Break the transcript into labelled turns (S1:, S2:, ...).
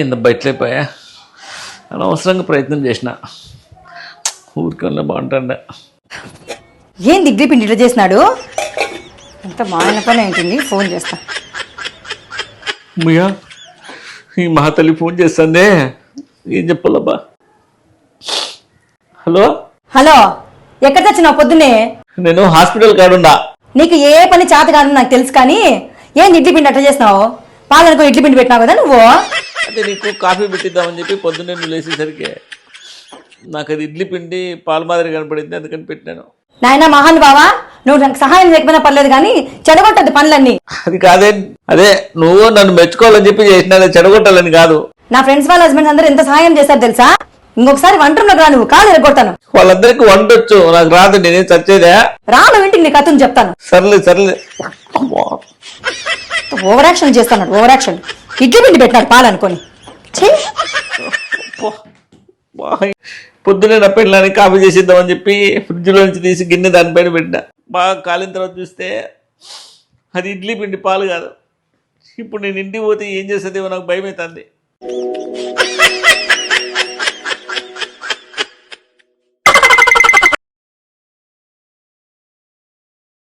S1: ఏంద బయటలేపోయా? అనవసరంగా ప్రయత్నం చేసిన. ఊరికల్లా బాగుంటుండే.
S2: ఏం దిగ్గి పిండి ఇట్లా చేసినాడు? ఎంత మాయన పని ఏంటింది? ఫోన్ చేస్తా.
S1: ముయ్యా ఈ మహాతల్లి ఫోన్ చేస్తుందే. ఏం చెప్పాలబ్బా? హలో?
S2: హలో ఎక్కడ తెచ్చినావు పొద్దున్నే?
S1: నేను హాస్పిటల్ కాడుండా.
S2: నీకు ఏ పని చేత కాదు నాకు తెలుసు కానీ ఏంది ఇడ్లీ పిండి అట్లా చేసినావు? పాలనుకో ఇడ్లీ పిండి పెట్టినావు కదా నువ్వు?
S1: అదే నీకు కాఫీ పెట్టిద్దామని చెప్పి పొద్దున్నే నువ్వు లేచేసరికి నాకు అది ఇడ్లీ పిండి పాలు మాదిరి కనపడింది అందుకని పెట్టాను.
S2: నాయనా మహాన్ బావా నువ్వు నాకు సహాయం చేయకపోయినా పర్లేదు కానీ చెడగొట్టద్దు పనులన్నీ.
S1: అది కాదే అదే నువ్వు నన్ను మెచ్చుకోవాలని చెప్పి చేసిన చెడగొట్టాలని కాదు.
S2: నా ఫ్రెండ్స్ వాళ్ళ హస్బెండ్స్ అందరూ ఎంత సహాయం చేశారు తెలుసా? ఇంకొకసారి వంటలోకి రా నువ్వు కాలు ఎరగొడతాను.
S1: వాళ్ళందరికీ వంటొచ్చు నాకు రాదు నేనేం చచ్చేదా.
S2: రా నువ్వు ఇంటికి నీ కథను చెప్తాను.
S1: సర్లే సర్లే. అమ్మా.
S2: ఓవర్ యాక్షన్ చేస్తాడు ఓవర్ యాక్షన్ ఇడ్లీ పిండి పెట్టినారు పాలనుకొని
S1: పొద్దునే నా పెళ్ళాన్ని కాఫీ చేసిద్దామని చెప్పి ఫ్రిడ్జ్లో నుంచి తీసి గిన్నె దానిపైన పెట్టా బాగా కాలిన తర్వాత చూస్తే అది ఇడ్లీ పిండి పాలు కాదు. ఇప్పుడు నేను ఇంటికి పోతే ఏం చేస్తుందేమో నాకు భయం అవుతుంది